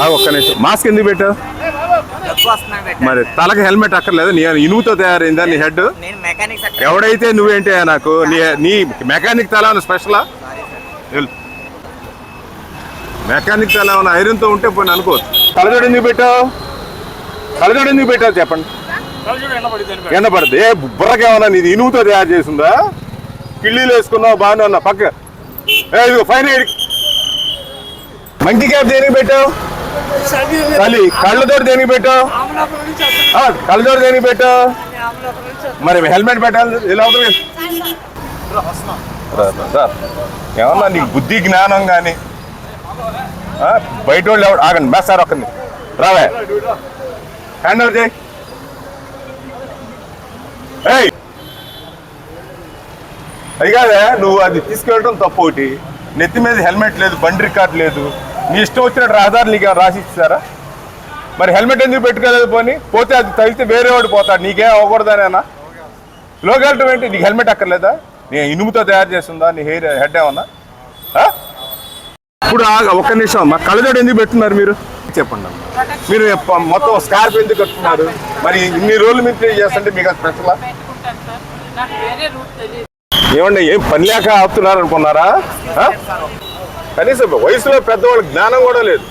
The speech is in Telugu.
ఆ, ఒక్క నిమిషం. మాస్క్ ఎందుకు పెట్టావు. మరి తలకి హెల్మెట్ అక్కర్లేదు. నీ ఇనుముతో తయారైందా నీ హెడ్ ఎవడైతే నువ్వేంటే నాకు? నీ నీ మెకానిక్ తల ఏమైనా స్పెషలా. మెకానిక్ తల ఏమైనా ఐరన్తో ఉంటే పోయి అనుకోవచ్చు కలజోడు ఎందుకు పెట్టావు? కలజోడు ఎందుకు పెట్టావు చెప్పండి. ఎండ పడుతుంది ఏ బుర్రకేమన్నా నీది ఇనుముతో తయారు చేసిందా? కిళ్ళీలు వేసుకున్నావు బాగానే ఉన్నా పక్క. ఫైన్ మంకీ క్యాప్ దేనికి పెట్టావు? కలి కళ్ళతోటి దేనికి పెట్టావు కళ్ళతోటి దేనికి పెట్టావు మరి హెల్మెట్ పెట్టాలి ఇలా అవుతుంది? రా, ఏమన్నా నీకు బుద్ధి జ్ఞానం కానీ బయట వాళ్ళు ఎవరు? ఆగండి బస్ సార్ ఒక్కరిని రావే. హ్యాండ్ ఓవర్ చేయి. ఏయ్! అది కాదే నువ్వు అది తీసుకెళ్ళడం తప్పు ఒకటి. నెత్తి మీద హెల్మెట్ లేదు బండి రికార్డ్ లేదు. నీ ఇష్టం వచ్చినట్టు రహదారులు నీకు రాసి ఇస్తారా మరి హెల్మెట్ ఎందుకు పెట్టుకోలేదు పోని? పోతే అది తగిలితే వేరే వాడు పోతాడు. నీకేం అవ్వకూడదనేనా స్లోగా ఏంటి? నీకు హెల్మెట్ అక్కర్లేదా? నీ ఇనుముతో తయారు చేస్తుందా? నీ హెయిర్ హెడ్ ఏమన్నా? ఇప్పుడు ఆగ- ఒక్క నిమిషం మా కళ్ళజోడు ఎందుకు పెట్టున్నారు మీరు? చెప్పండి అమ్మా. మీరు మొత్తం స్కార్ప్ ఎందుకు కట్టుకున్నారు? మరి ఇన్ని రోజులు మీరు చేస్తుంటే మీకు అది స్పెషలా? ఏమండి ఏం పని లేక ఆపుతున్నారు అనుకున్నారా? కనీసం వయసులో పెద్దవాళ్ళు జ్ఞానం కూడా లేదు.